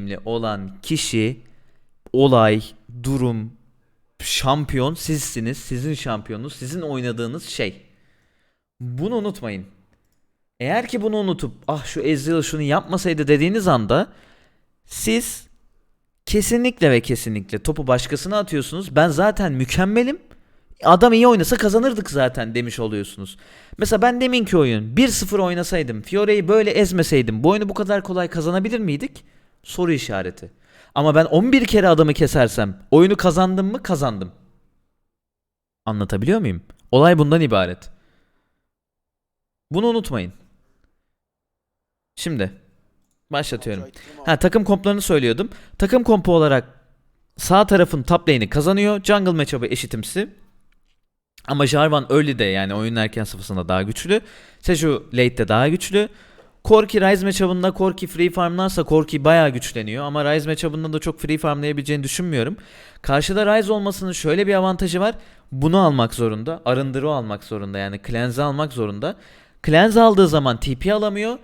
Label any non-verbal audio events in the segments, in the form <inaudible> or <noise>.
önemli olan kişi, olay, durum, şampiyon sizsiniz. Sizin şampiyonunuz, sizin oynadığınız şey. Bunu unutmayın. Eğer ki bunu unutup ah şu Ezreal şunu yapmasaydı dediğiniz anda siz kesinlikle ve kesinlikle topu başkasına atıyorsunuz. Ben zaten mükemmelim. Adam iyi oynasa kazanırdık zaten demiş oluyorsunuz. Mesela ben deminki oyun 1-0 oynasaydım, Fiore'yi böyle ezmeseydim bu oyunu bu kadar kolay kazanabilir miydik? Soru işareti. Ama ben 11 kere adamı kesersem oyunu kazandım mı? Kazandım. Anlatabiliyor muyum? Olay bundan ibaret. Bunu unutmayın. Şimdi başlatıyorum. Ha takım komplarını söylüyordum. Takım kompu olarak sağ tarafın top lane'i kazanıyor. Jungle matchup'ı eşitimsi. Ama Jarvan early'de yani oyunun erken safhasında daha güçlü. Seju late'de daha güçlü. Corki Ryze matchup'ında Corki free farmlarsa Corki bayağı güçleniyor ama Ryze matchup'ında da çok free farmlayabileceğini düşünmüyorum. Karşıda Ryze olmasının şöyle bir avantajı var. Bunu almak zorunda. Arındırı almak zorunda yani cleanse almak zorunda. Cleanse aldığı zaman TP alamıyor.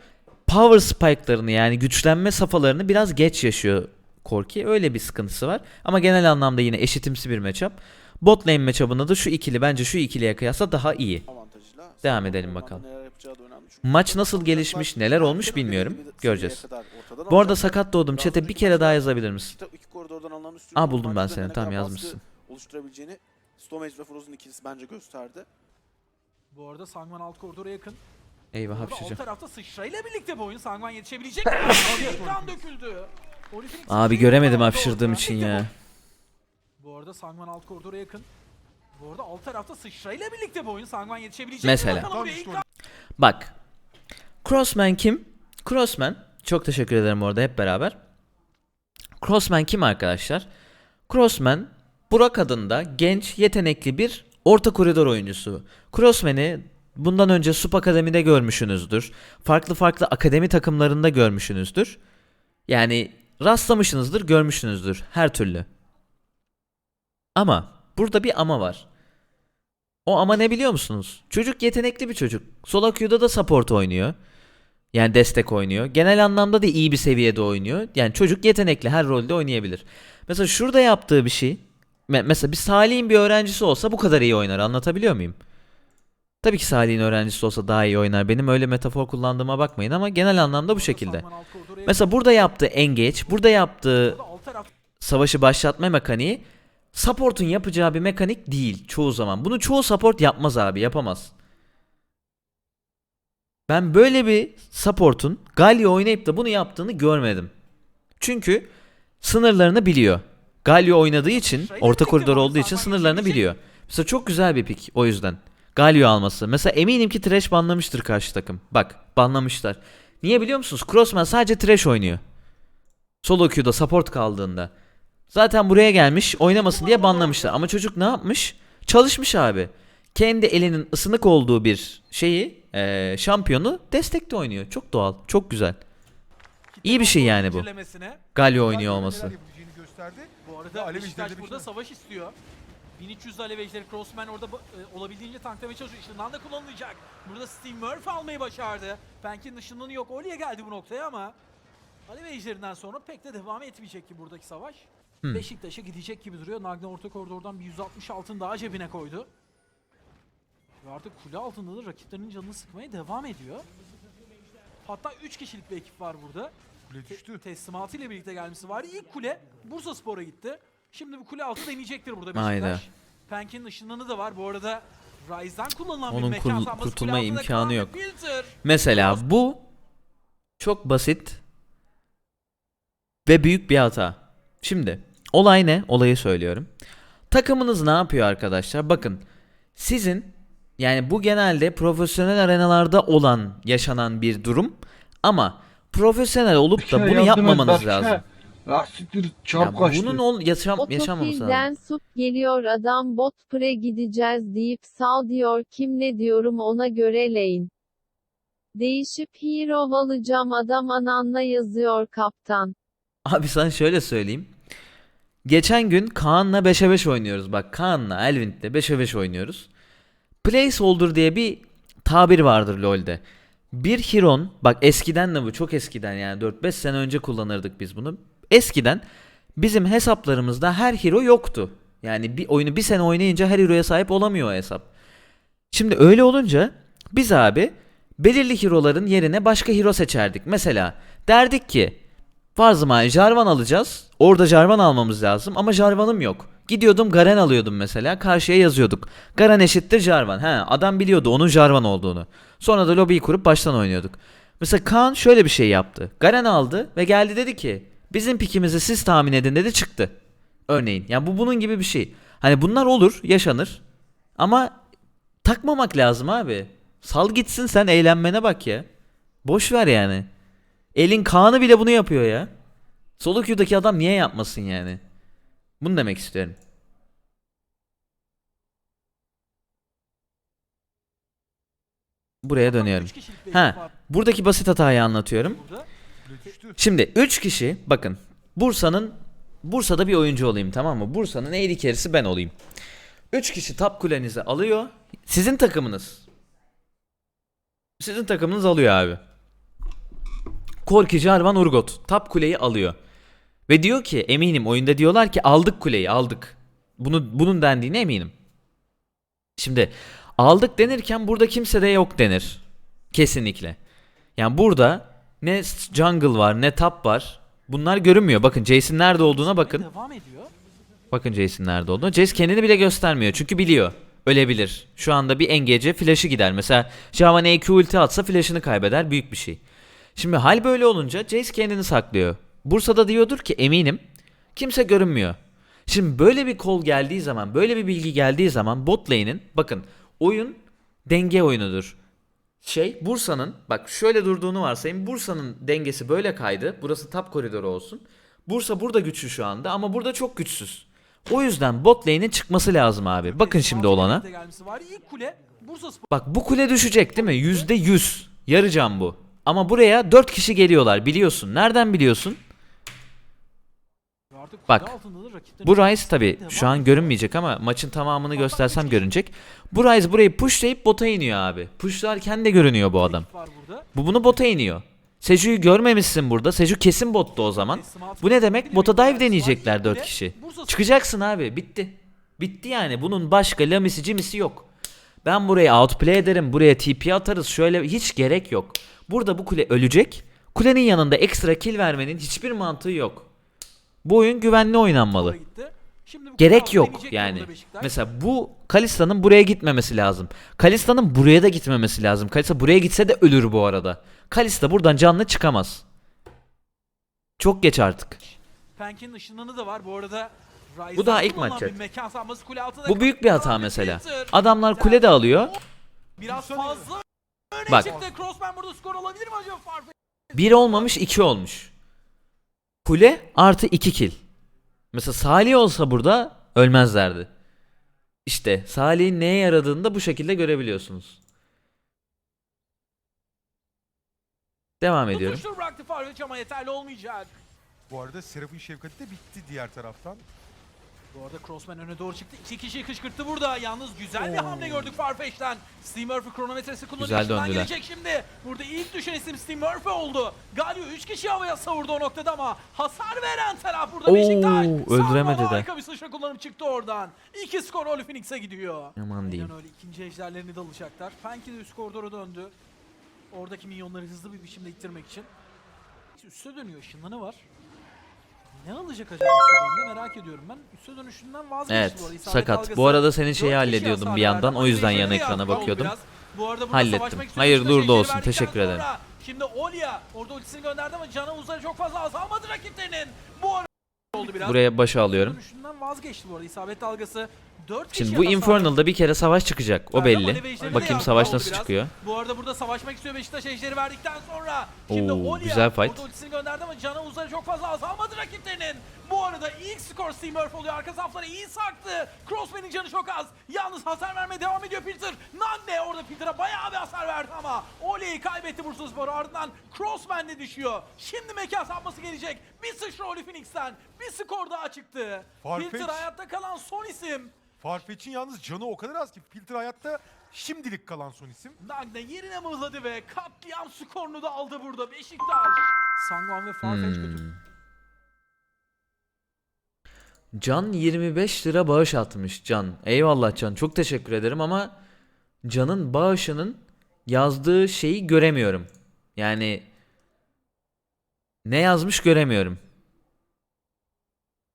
Power spike'larını yani güçlenme safhalarını biraz geç yaşıyor Corki. Öyle bir sıkıntısı var. Ama genel anlamda yine eşitimsi bir matchup. Bot lane matchup'ında da şu ikili bence şu ikiliye kıyasla daha iyi. Devam edelim bakalım. Maç nasıl gelişmiş, neler olmuş bilmiyorum. Göreceğiz. Bu arada sakat doğdum. Çete bir kere daha yazabilir misin? Aa, buldum ben seni. Tamam, yazmışsın. Oluşturabileceğini Stomage ve Frozen ikilisi bence gösterdi. Bu arada Sangman alt koridora yakın. Eyvah Burada alt tarafta sıçrayla birlikte bu oyun Sangman yetişebilecek mi? <laughs> Bir kan döküldü. Abi göremedim hapşırdığım için ya. Bu Bu arada Sangman alt koridora yakın. Bu arada alt tarafta sıçrayla birlikte bu oyun Sangman yetişebilecek Mesela. mi? Bakalım buraya ilk kan- Bak. Crossman kim? Crossman. Çok teşekkür ederim orada hep beraber. Crossman kim arkadaşlar? Crossman Burak adında genç yetenekli bir orta koridor oyuncusu. Crossman'i bundan önce Sup Akademi'de görmüşsünüzdür. Farklı farklı akademi takımlarında görmüşsünüzdür. Yani rastlamışsınızdır, görmüşsünüzdür her türlü. Ama burada bir ama var. O ama ne biliyor musunuz? Çocuk yetenekli bir çocuk. Solo queue'da da support oynuyor. Yani destek oynuyor. Genel anlamda da iyi bir seviyede oynuyor. Yani çocuk yetenekli her rolde oynayabilir. Mesela şurada yaptığı bir şey. me- Mesela bir Salih'in bir öğrencisi olsa bu kadar iyi oynar. Anlatabiliyor muyum? Tabii ki Salih'in öğrencisi olsa daha iyi oynar. Benim öyle metafor kullandığıma bakmayın ama genel anlamda bu şekilde. Mesela burada yaptığı engage, burada yaptığı savaşı başlatma mekaniği support'un yapacağı bir mekanik değil çoğu zaman. Bunu çoğu support yapmaz abi, yapamaz. Ben böyle bir support'un Galio oynayıp da bunu yaptığını görmedim. Çünkü sınırlarını biliyor. Galio oynadığı için, orta koridor olduğu için sınırlarını biliyor. Mesela çok güzel bir pick o yüzden. Galio alması. Mesela eminim ki Trash banlamıştır karşı takım. Bak, banlamışlar. Niye biliyor musunuz? Crossman sadece Trash oynuyor. Solo queue'da support kaldığında. Zaten buraya gelmiş oynamasın diye banlamışlar. Ama çocuk ne yapmış? Çalışmış abi. Kendi elinin ısınık olduğu bir şeyi, eee, şampiyonu destekte oynuyor. Çok doğal, çok güzel. İyi bir şey yani bu. Galio oynuyor olması. Bu arada Alev Beşiktaş burada şey savaş istiyor. 1300 alev ejderi Crossman orada e, olabildiğince tanklamaya çalışıyor. Işınlan da kullanılacak. Burada Steve Murphy almayı başardı. Penkin ışınlanı yok. Oli'ye geldi bu noktaya ama alev ejderinden sonra pek de devam etmeyecek ki buradaki savaş. Hmm. Beşiktaş'a gidecek gibi duruyor. Nagna orta koridordan bir 160 altın daha cebine koydu. Ve artık kule altında da rakiplerinin canını sıkmaya devam ediyor. Hatta 3 kişilik bir ekip var burada. Kule Te- düştü. teslimatıyla birlikte gelmesi var. İlk kule Bursa Spor'a gitti. Şimdi bu kule altı deneyecektir burada Hayda. Beşiktaş. Penk'in ışınlanı da var. Bu arada Ryze'dan kullanılan Onun bir mekan sanması. kurtulma imkanı yok. Filter. Mesela bu çok basit ve büyük bir hata. Şimdi olay ne? Olayı söylüyorum. Takımınız ne yapıyor arkadaşlar? Bakın sizin yani bu genelde profesyonel arenalarda olan yaşanan bir durum ama profesyonel olup da bunu yapmamanız lazım. Ah siktir Ya kaçtı. bunun ol, yaşam, yaşanmaması lazım. Sup geliyor adam bot pre gideceğiz deyip sal diyor kim ne diyorum ona göre lane. Değişip hero alacağım adam ananla yazıyor kaptan. Abi sana şöyle söyleyeyim. Geçen gün Kaan'la 5'e 5 oynuyoruz. Bak Kaan'la Elvint'le 5'e 5 oynuyoruz. Placeholder diye bir tabir vardır LoL'de. Bir Hiron, bak eskiden de bu çok eskiden yani 4-5 sene önce kullanırdık biz bunu. eskiden bizim hesaplarımızda her hero yoktu. Yani bir oyunu bir sene oynayınca her hero'ya sahip olamıyor o hesap. Şimdi öyle olunca biz abi belirli hero'ların yerine başka hero seçerdik. Mesela derdik ki Farzıma Jarvan alacağız. Orada Jarvan almamız lazım ama Jarvan'ım yok. Gidiyordum Garen alıyordum mesela. Karşıya yazıyorduk. Garen eşittir Jarvan. He, adam biliyordu onun Jarvan olduğunu. Sonra da lobiyi kurup baştan oynuyorduk. Mesela Kaan şöyle bir şey yaptı. Garen aldı ve geldi dedi ki bizim pikimizi siz tahmin edin dedi çıktı. Örneğin. Yani bu bunun gibi bir şey. Hani bunlar olur, yaşanır. Ama takmamak lazım abi. Sal gitsin sen eğlenmene bak ya. Boş ver yani. Elin Kaan'ı bile bunu yapıyor ya. Solo queue'daki adam niye yapmasın yani? Bunu demek istiyorum. Buraya dönüyorum. Ha, buradaki basit hatayı anlatıyorum. Şimdi 3 kişi bakın Bursa'nın Bursa'da bir oyuncu olayım tamam mı? Bursa'nın AD carry'si ben olayım. 3 kişi top kulenizi alıyor. Sizin takımınız. Sizin takımınız alıyor abi. Korki Jarvan Urgot top kuleyi alıyor. Ve diyor ki eminim oyunda diyorlar ki aldık kuleyi aldık. Bunu bunun dendiğine eminim. Şimdi aldık denirken burada kimse de yok denir. Kesinlikle. Yani burada ne jungle var ne top var. Bunlar görünmüyor. Bakın Jason nerede olduğuna bakın. Devam ediyor. Bakın Jason nerede olduğunu. Jace kendini bile göstermiyor. Çünkü biliyor. Ölebilir. Şu anda bir engage flash'ı gider. Mesela Javan EQ ulti atsa flash'ını kaybeder. Büyük bir şey. Şimdi hal böyle olunca Jace kendini saklıyor. Bursa'da diyordur ki eminim kimse görünmüyor. Şimdi böyle bir kol geldiği zaman, böyle bir bilgi geldiği zaman bot lane'in bakın oyun denge oyunudur. Şey Bursa'nın bak şöyle durduğunu varsayın. Bursa'nın dengesi böyle kaydı. Burası top koridoru olsun. Bursa burada güçlü şu anda ama burada çok güçsüz. O yüzden bot lane'in çıkması lazım abi. Bakın şimdi olana. Bak bu kule düşecek değil mi? Yüzde yüz. Yarı can bu. Ama buraya dört kişi geliyorlar biliyorsun. Nereden biliyorsun? Bak, Bu Ryze tabi şu an görünmeyecek ama maçın tamamını göstersem görünecek. Bu Ryze burayı pushlayıp bota iniyor abi. Pushlarken de görünüyor bu adam. Bu bunu bota iniyor. Seju'yu görmemişsin burada. Seju kesin botta o zaman. Bu ne demek? Bota dive deneyecekler 4 kişi. Çıkacaksın abi. Bitti. Bitti yani. Bunun başka lamisi cimisi yok. Ben buraya outplay ederim. Buraya TP atarız. Şöyle hiç gerek yok. Burada bu kule ölecek. Kulenin yanında ekstra kill vermenin hiçbir mantığı yok. Bu oyun güvenli oynanmalı. Gerek yok yani. Mesela bu Kalista'nın buraya gitmemesi lazım. Kalista'nın buraya da gitmemesi lazım. Kalista buraya gitse de ölür bu arada. Kalista buradan canlı çıkamaz. Çok geç artık. Penk'in ışınlanı da var. Bu arada Bu daha ilk altında. Bu büyük bir hata mesela. Adamlar kule de alıyor. Biraz fazla Bak. çıktı. Crossman burada skor alabilir mi acaba Farfetch? Bir olmamış iki olmuş. Kule artı iki kill. Mesela Salih olsa burada ölmezlerdi. İşte Salih'in neye yaradığını da bu şekilde görebiliyorsunuz. Devam ediyorum. Tutuştur bıraktı Farfetch ama yeterli olmayacak. Bu arada Seraph'in şefkati de bitti diğer taraftan. Bu arada Crossman öne doğru çıktı. İki kişiyi kışkırttı burada. Yalnız güzel bir hamle gördük Farfetch'ten. Steve Murphy kronometresi kullanıyor. Güzel döndüler. Gelecek şimdi. Burada ilk düşen isim Steve Murphy oldu. Galio 3 kişi havaya savurdu o noktada ama hasar veren taraf burada Oo, Beşiktaş. öldüremedi de. Harika bir sıçra kullanıp çıktı oradan. İki skor Oli Phoenix'e gidiyor. Aman Aynen diyeyim. öyle ikinci ejderlerini de alacaklar. Penki de üst koridora döndü. Oradaki minyonları hızlı bir biçimde ittirmek için. Üste dönüyor ışınlanı var. Ne alacak acaba üste merak ediyorum ben. Üste dönüşünden vazgeçti Evet bu arada. İsabet sakat. dalgası. Bu arada senin şeyi hallediyordum bir yandan. O yüzden yan ekrana bakıyordum. Bu arada Hallettim. Hayırlı Beşiktaş uğurlu olsun. Teşekkür ederim. Şimdi Olia orada ultisini gönderdi ama canı uzları çok fazla azalmadı rakiplerinin. Bu arada oldu biraz. Buraya başa alıyorum. Dönüşünden vazgeçti bu arada. İsabet dalgası 4 kişi Şimdi bu Infernal'da bir kere savaş çıkacak. O belli. Bakayım savaş nasıl çıkıyor. Bu arada burada savaşmak istiyor Beşiktaş ejderi verdikten sonra. Şimdi Oo, güzel fight. ultisini gönderdi ama canı uzları çok fazla azalmadı rakiplerinin. Bu arada ilk skor Murphy oluyor. Arka safları iyi saktı. Crossman'in canı çok az. Yalnız hasar vermeye devam ediyor Peter. Nande orada Peter'a bayağı bir hasar verdi ama Olia'yı kaybetti Bursaspor. Ardından Crossman de düşüyor. Şimdi mekan sapması gelecek. Bir sıçra Oli Phoenix'ten. Bir skor daha çıktı. Peter hayatta kalan son isim. Farfetch'in yalnız canı o kadar az ki Filter hayatta şimdilik kalan son isim. Nagne yerine mıhladı ve katliam skorunu da aldı burada Beşiktaş. Sangwan ve Farfetch Hmm. Can 25 lira bağış atmış Can. Eyvallah Can. Çok teşekkür ederim ama Can'ın bağışının yazdığı şeyi göremiyorum. Yani ne yazmış göremiyorum.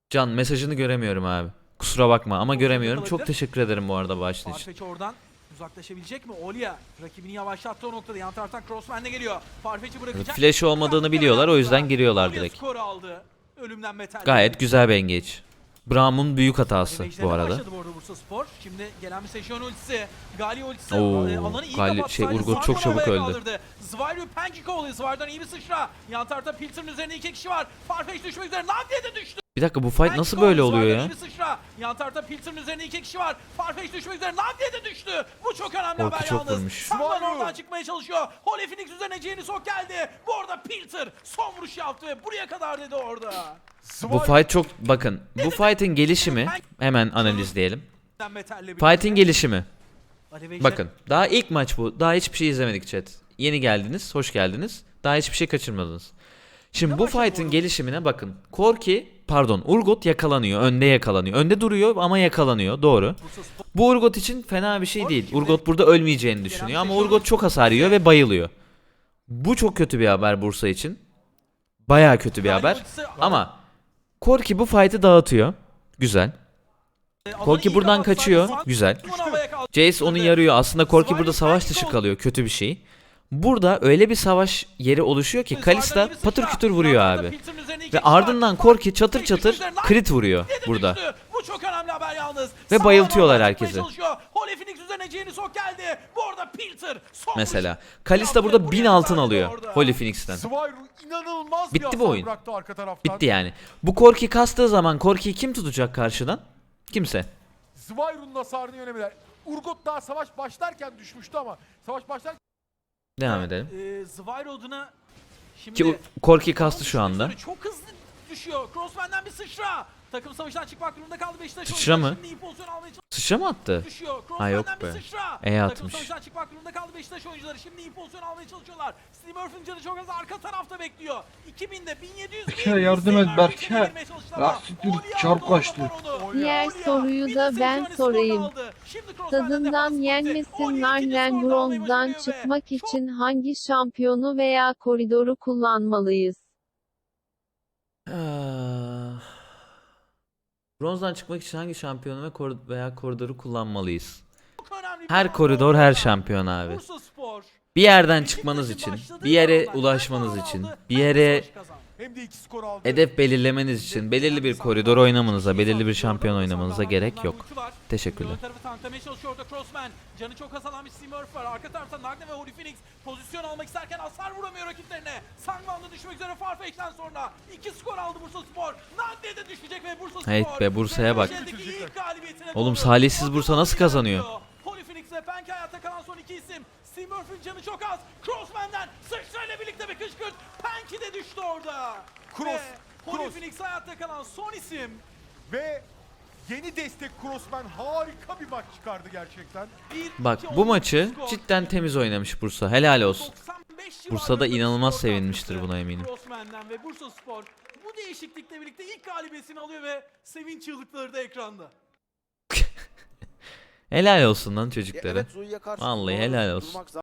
Can mesajını göremiyorum abi. Kusura bakma ama göremiyorum. Çok teşekkür ederim bu arada bağışın için. Farfetch oradan uzaklaşabilecek mi? Olia rakibini yavaşlattığı o noktada yan taraftan Crossman de geliyor. Farfetch'i bırakacak. Flash olmadığını biliyorlar o yüzden giriyorlar direkt. Gayet güzel bir engage. Braum'un büyük hatası bu arada. Şimdi gelen bir Sejyon ultisi. Gali ultisi. Oo, e, alanı iyi Gali- şey, Urgot çok çabuk öldü. Pancake oluyor. Zvaryo'dan iyi bir sıçra. Yan tarafta Pilter'ın üzerine iki kişi var. Farfetch düşmek üzere. Nadia de düştü. Bir dakika bu fight nasıl böyle oluyor ya? Yan tarafta Pilter'ın üzerine iki kişi var. Farfetch düşmek üzere. Nadia de düştü. Bu çok önemli Korku haber çok yalnız. vurmuş. Zvaryo. oradan çıkmaya çalışıyor. Holy Phoenix üzerine Jenny Sok geldi. Bu arada Pilter son vuruş yaptı ve buraya kadar dedi orada. Bu fight çok bakın bu fight'in gelişimi hemen analizleyelim. Fight'in gelişimi. gelişimi. Bakın daha ilk maç bu. Daha hiçbir şey izlemedik chat. Yeni geldiniz, hoş geldiniz. Daha hiçbir şey kaçırmadınız. Şimdi bu fight'in gelişimine bakın. Korki, pardon, Urgot yakalanıyor. Önde yakalanıyor. Önde duruyor ama yakalanıyor. Doğru. Bu Urgot için fena bir şey değil. Urgot burada ölmeyeceğini düşünüyor ama Urgot çok hasar yiyor ve bayılıyor. Bu çok kötü bir haber Bursa için. Bayağı kötü bir haber. Ama Korki bu fight'ı dağıtıyor. Güzel. Korki buradan kaçıyor. Güzel. Jace onu yarıyor. Aslında Korki burada savaş dışı kalıyor. Kötü bir şey. Burada öyle bir savaş yeri oluşuyor ki Kalista patır kütür vuruyor abi. Ve ardından Korki çatır çatır crit vuruyor burada. Bu çok önemli haber yalnız. Ve bayıltıyorlar herkesi. Holy Phoenix üzerine Jenny Sok geldi. Bu arada Pilter Mesela. Kalista burada Buraya 1000 altın alıyor. Holy Phoenix'ten. Bitti bu oyun. bıraktı arka taraftan. Bitti yani. Bu Korki kastığı zaman Korki'yi kim tutacak karşıdan? Kimse. Zvairo'nun hasarını yönemeler. Urgot daha savaş başlarken düşmüştü ama savaş başlarken Devam edelim. Ee, Zvairo adına şimdi Ki Korki kastı şu anda. Çok hızlı düşüyor. Crossman'dan bir sıçra. Takım savaştan çıkmak durumunda kaldı Beşiktaş. Sıçra oyuncuları mı? Şimdi iyi pozisyon almaya Sıçra mı attı? Düşüyor. Ha, yok be. E Takım atmış. savaştan çıkmak durumunda kaldı Beşiktaş oyuncuları. Şimdi iyi pozisyon almaya çalışıyorlar. Steve Murphy'nin canı çok az arka tarafta bekliyor. 2000'de 1700 Berke, yardım et, Berke. Ah, siktir, çarp kaçtı. Diğer soruyu da ben sorayım. Tadından yenmesin Narlen bronzdan çıkmak için hangi şampiyonu veya koridoru kullanmalıyız? Bronzdan çıkmak için hangi şampiyonu ve kor- veya koridoru kullanmalıyız? Her koridor her şampiyon abi. Bir yerden çıkmanız için, bir yere ulaşmanız için, bir yere hem de iki skor aldı. hedef belirlemeniz için belirli bir koridor oynamanıza, belirli bir şampiyon oynamanıza gerek yok. Teşekkürler. Tarafı tanklamaya çalışıyor orada Crossman. Canı çok Steve Murphy var. Arka tarafta Nagne ve Holy Phoenix pozisyon almak isterken hasar vuramıyor rakiplerine. Sangman'da düşmek üzere Farfetch'ten sonra iki skor aldı Bursa Spor. Nagne de düşecek ve Bursa Spor. Evet be, Bursa'ya bak. Oğlum, salihsiz Bursa nasıl kazanıyor? Holy Phoenix ve Penke hayatta kalan son iki isim. Steve Murphy'nin canı çok az. Crossman'den sıçrayla birlikte bir kışkırt. Penke de düştü orada. Cross, Ve Holy Cross. Phoenix hayatta kalan son isim. Ve yeni destek Crossman harika bir maç çıkardı gerçekten. Bir, Bak iki, bu on maçı skor. cidden temiz oynamış Bursa. Helal olsun. 95 Bursa'da civarında bir inanılmaz skor sevinmiştir katkısı buna eminim. Crossman'den ve Bursa Spor bu değişiklikle birlikte ilk galibiyetini alıyor ve sevinç çığlıkları da ekranda. Helal olsun lan çocuklara. evet Vallahi helal olsun.